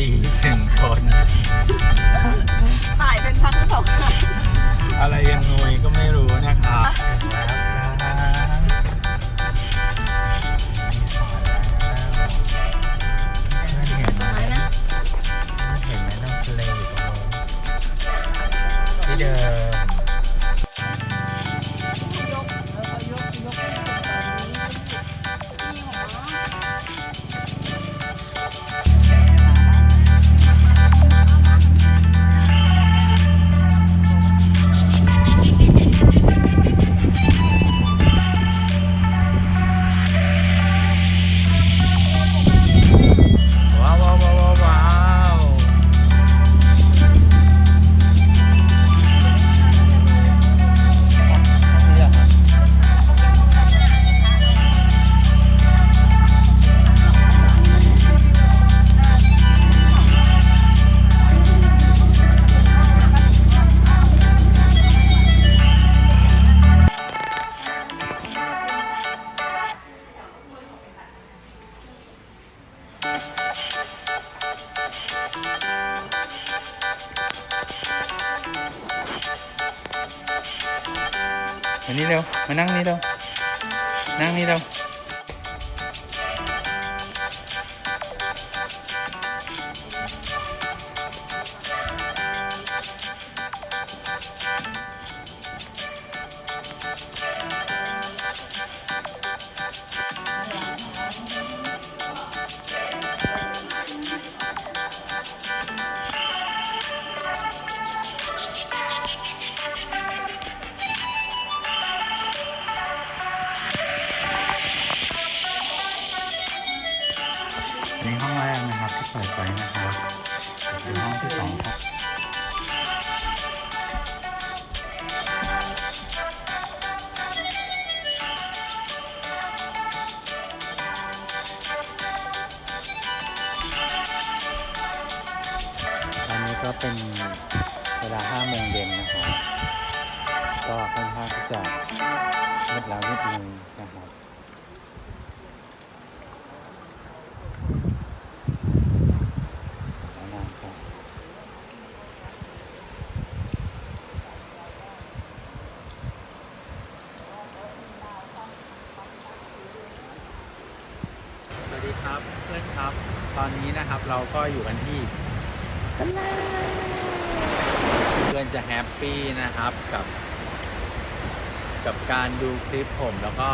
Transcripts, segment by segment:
ปีหนึ่งคนถ่ายเป็นทั้งสองข้างอะไรยังงวยก็ไม่รู้นะครับถึงแล้วครับเห็นไหมไหมนะเห็นไหมน้ำทะเลอยู่ตรงนู้นที่เดิม มานั่งนี่เร็วนั่งนี่เร็ว เปิดไว้นะครับเป็นห้องที่สองครับตอนนี้ก็เป็นเวลา5โมงเย็นนะครับ ก็ค่อนข้างที่จะมืดแล้วนิดนึงนะครับ สวยงามครับสวัสดี ครับเพื่อนครับ ตอนนี้นะครับเราก็อยู่กันที่เพื่อนจะแฮปปี้นะครับกับ กับการดูคลิปผมแล้วก็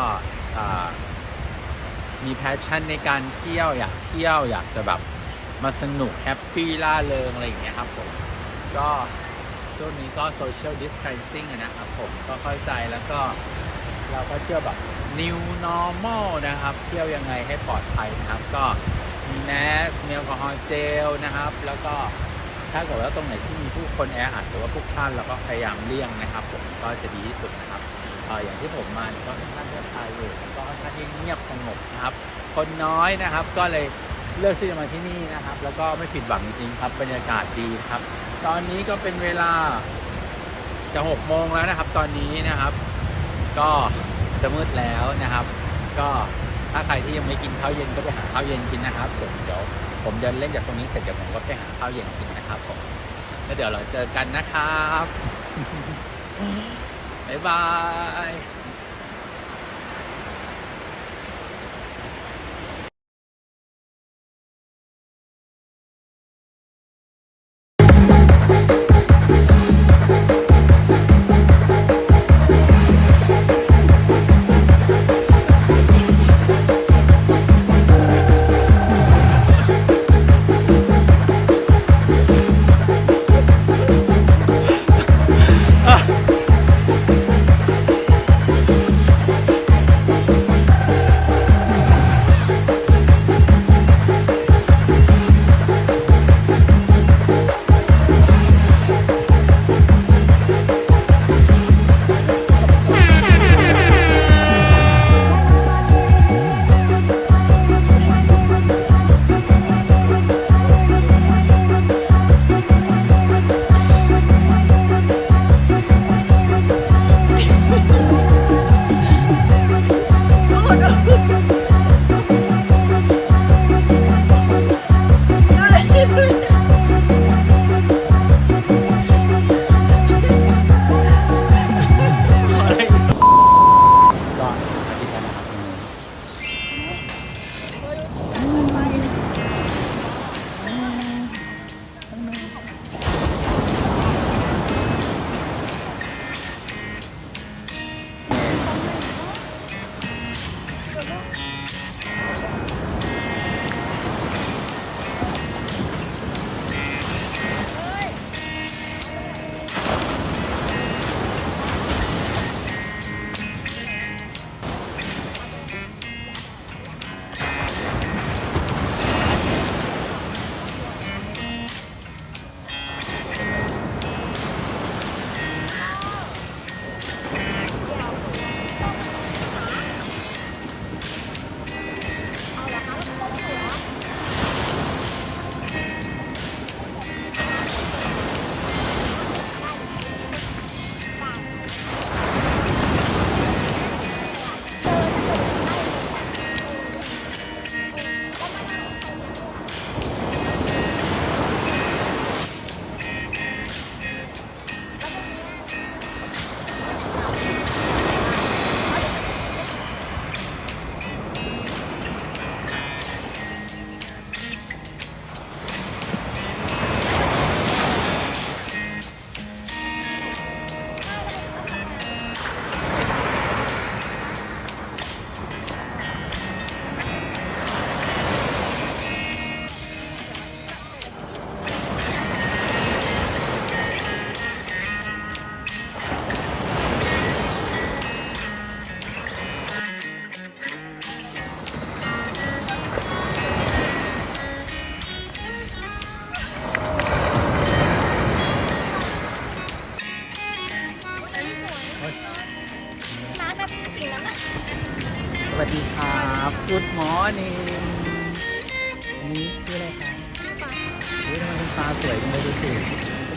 มีแพชชั่นในการเที่ยวอยากเที่ยวอยากจะแบบมาสนุกแฮปปี้ล่าเริงอะไรอย่างเงี้ยครับผม ก็ช่วงนี้ก็โซเชียลดิส a ทนซิ่งนะครับผมก็เข้าใจแล้วก็ เราก็เที่ยวแบบ new normal นะครับ เที่ยวยังไงให้ปลอดภัยนะครับ ก็มีแมสมีแอลกอฮอล์เจลนะครับ แล้วก็ถ้าเกิดว่าตรงไหนที่มีผู้คนแออัดหรือว่าพวกท่านเราก็พยายามเลี่ยงนะครับ ผมก็จะดีที่สุดนะครับอย่างที่ผมมาก็ค่อนข้างจะพายอยู่ก็ค่อนข้างที่เงียบสงบนะครับ คนน้อยนะครับก็เลยเลือกที่จะมาที่นี่นะครับ แล้วก็ไม่ผิดหวังจริงครับบรรยากาศดีครับ ตอนนี้ก็เป็นเวลาจะหกโมงแล้วนะครับ ตอนนี้นะครับ ก็จะมืดแล้วนะครับ ก็ถ้าใครที่ยังไม่กินข้าวเย็นก็ไปหาข้าวเย็นกินนะครับส่วนเดี๋ยวผมเดินเล่นจากตรงนี้เสร็จเดี๋ยวผมก็ไปหาข้าวเย็นกินนะครับผมแล้วเดี๋ยวเราเจอกันนะครับบ๊ายบาย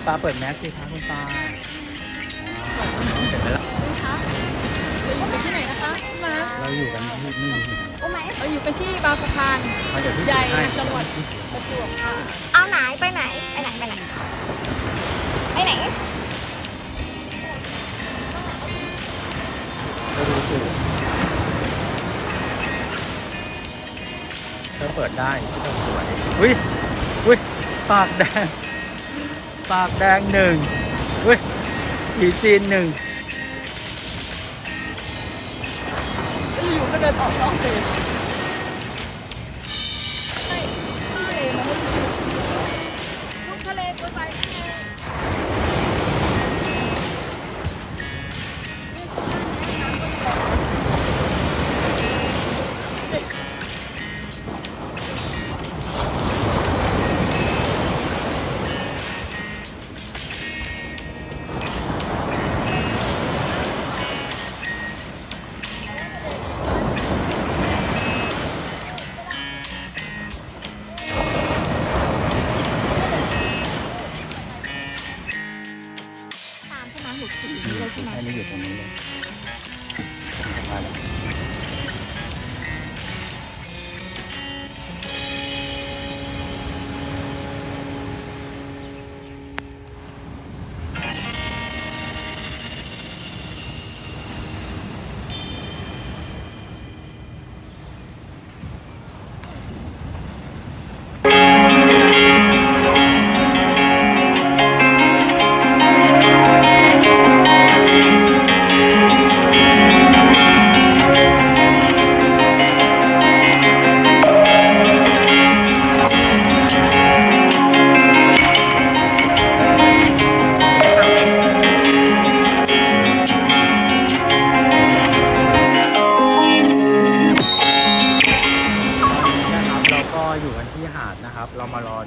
ตาเปิดแมสสิคะคุณตาว้าวเห็นไหมล่ะคะเราอยู่กันที่ไหนนะคะมาเราอยู่กันที่นี่นี่โอ้ไหมเราอยู่กันที่บางสะพานมาเดี๋ยวพี่ใหญ่ให้จังหวัดประจวบค่ะเอาไหนไปไหนไปไหนไปไหนไปไหนก็ดูสิเธอเปิดได้ที่เธอสวยอุ้ยอุ้ยปากแดง ปากแดงหนึ่งเฮ้ยผีจีนหนึ่งอยู่ก็เดินออกนอกเลย เล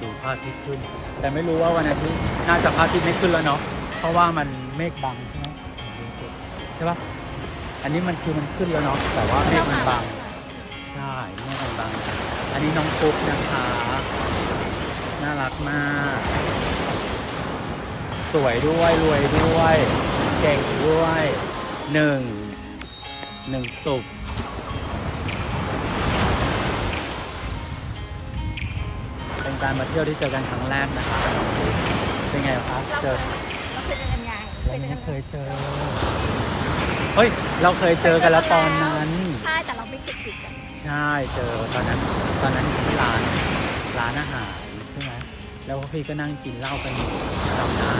ดูพระอาทิตย์ขึ้น แต่ไม่รู้ว่าวันอาทิตย์น่าจะพระอาทิตย์ไม่ขึ้นแล้วเนาะเพราะว่ามันเมฆบังใช่ไหมใช่ปะอันนี้มันคือมันขึ้นแล้วเนาะแต่ว่าเมฆมันบังใช่เมฆมันบัง อันนี้น้องปุ๊กนะคะน่ารักมาก สวยด้วยรวยด้วย เก่งด้วยหนึ่งหนึ่งสุก การมาเที่ยวที่เจอกันครั้งแรกนะครับเป็นไงครับเจอเราเคยเจอกันไงเราไม่เคยเจอเฮ้ยเราเคยเจอกันแล้วตอนนั้นใช่แต่เราไม่เคยติดกันใช่เจอตอนนั้นตอนนั้นอยู่ที่ร้านร้านอาหารใช่ไหมแล้วพวกพี่ก็นั่งกินเหล้ากันอยู่จำได้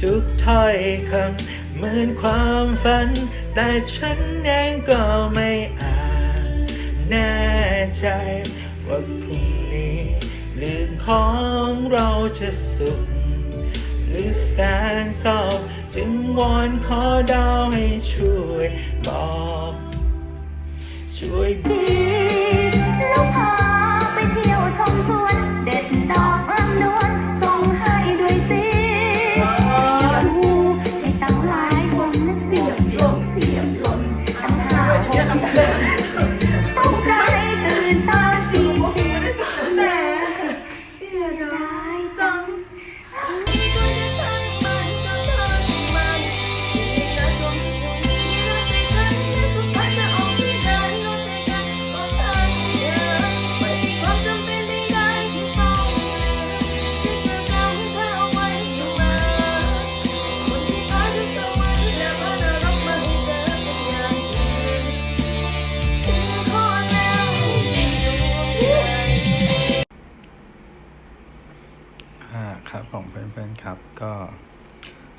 ทุกถ้อยคำเหมือนความฝัน แต่ฉันเองก็ไม่อาจแน่ ใจว่าพรุ่งนี้ลืมของเราจะสุข หรือแสนเศร้าจึงวอนขอดาวให้ช่วยบอก ช่วยบทีลูกพา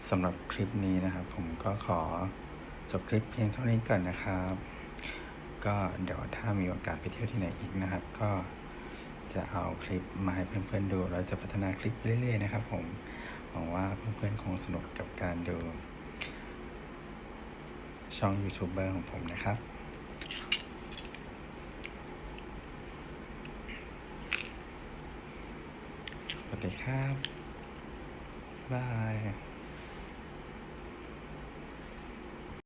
สำหรับคลิปนี้นะครับ ผมก็ขอจบคลิปเพียงเท่านี้ก่อนนะครับ ก็เดี๋ยวถ้ามีโอกาสไปเที่ยวที่ไหนอีกนะครับ ก็จะเอาคลิปมาให้เพื่อนๆดูเราจะพัฒนาคลิปไปเรื่อยๆนะครับ ผมหวังว่าเพื่อนๆคงสนุกกับการดู ช่องยูทูบเบอร์ของผมนะครับสวัสดีครับบาย